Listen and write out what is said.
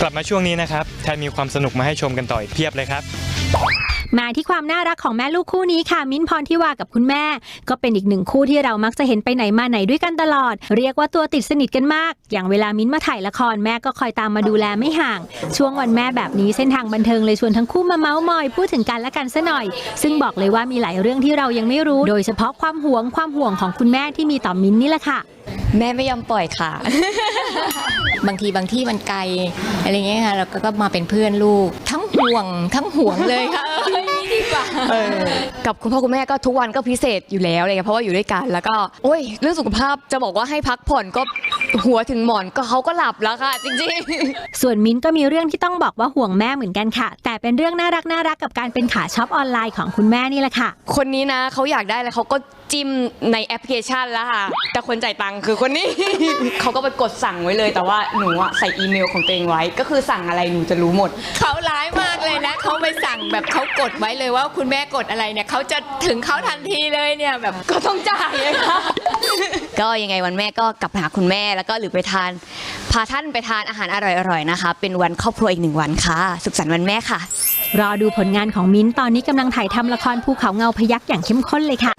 กลับมาช่วงนี้นะครับแทนมีความสนุกมาให้ชมกันต่ออีกเพียบเลยครับ มาที่ความน่ารักของแม่ลูกคู่นี้ค่ะ มิ้นพรทิวากับคุณแม่ ก็เป็นอีกหนึ่งคู่ที่เรามักจะเห็นไปไหนมาไหนด้วยกันตลอด เรียกว่าตัวติดสนิทกันมาก อย่างเวลามิ้นมาถ่ายละครแม่ก็คอยตามมาดูแลไม่ห่าง ช่วงวันแม่แบบนี้เส้นทางบันเทิงเลยชวนทั้งคู่มาเมาส์มอยพูดถึงกันและกันซะหน่อย ซึ่งบอกเลยว่ามีหลายเรื่องที่เรายังไม่รู้ โดยเฉพาะความห่วงความห่วงของคุณแม่ที่มีต่อมิ้นนี่แหละค่ะ แม่ไม่ยอมปล่อยค่ะ บางทีบางที่มันไกลอะไรเงี้ยค่ะแล้วก็มาเป็นเพื่อนลูกทั้ง ห่วงทั้งห่วงเลยค่ะดีกว่ากับคุณพ่อคุณแม่ก็ทุกวันก็พิเศษอยู่แล้วอะไรเงี้ยเพราะว่าอยู่ด้วยกันแล้วก็โอ้ยเรื่องสุขภาพจะบอกว่าให้พักผ่อนก็หัวถึงหมอนก็เขาก็หลับแล้วค่ะ จริงๆ ส่วนมิ้นท์ก็มีเรื่องที่ต้องบอกว่าห่วงแม่เหมือนกันค่ะ แต่เป็นเรื่องน่ารักน่ารักกับการเป็นขาช็อปออนไลน์ของคุณแม่นี่แหละค่ะ คนนี้นะเขาอยากได้แล้วเขาก็จิ้มในแอปพลิเคชันแล้วค่ะ แต่คนจ่ายตังค์คือคนนี้ เขาก็ไปกดสั่งไว้เลย แต่ว่าหนูอะใส่อีเมลของตัวเองไว้ ก็คือสั่งอะไรหนูจะรู้หมด เขาร้ายมาก เลยนะเขาไปสั่งแบบเขากดไว้เลยว่าคุณแม่กดอะไรเนี่ยเขาจะถึงเขาทันทีเลยเนี่ยแบบก็ต้องจ่ายเลยค่ะก็ยังไงวันแม่ก็กลับไปหาคุณแม่แล้วก็หรือไปทาน พาท่านไปทานอาหารอร่อยๆนะคะ เป็นวันครอบครัวอีกหนึ่งวันค่ะ สุขสันต์วันแม่ค่ะ รอดูผลงานของมิ้นท์ตอนนี้กำลังถ่ายทำละครภูเขาเงาพยักอย่างเข้มข้นเลยค่ะ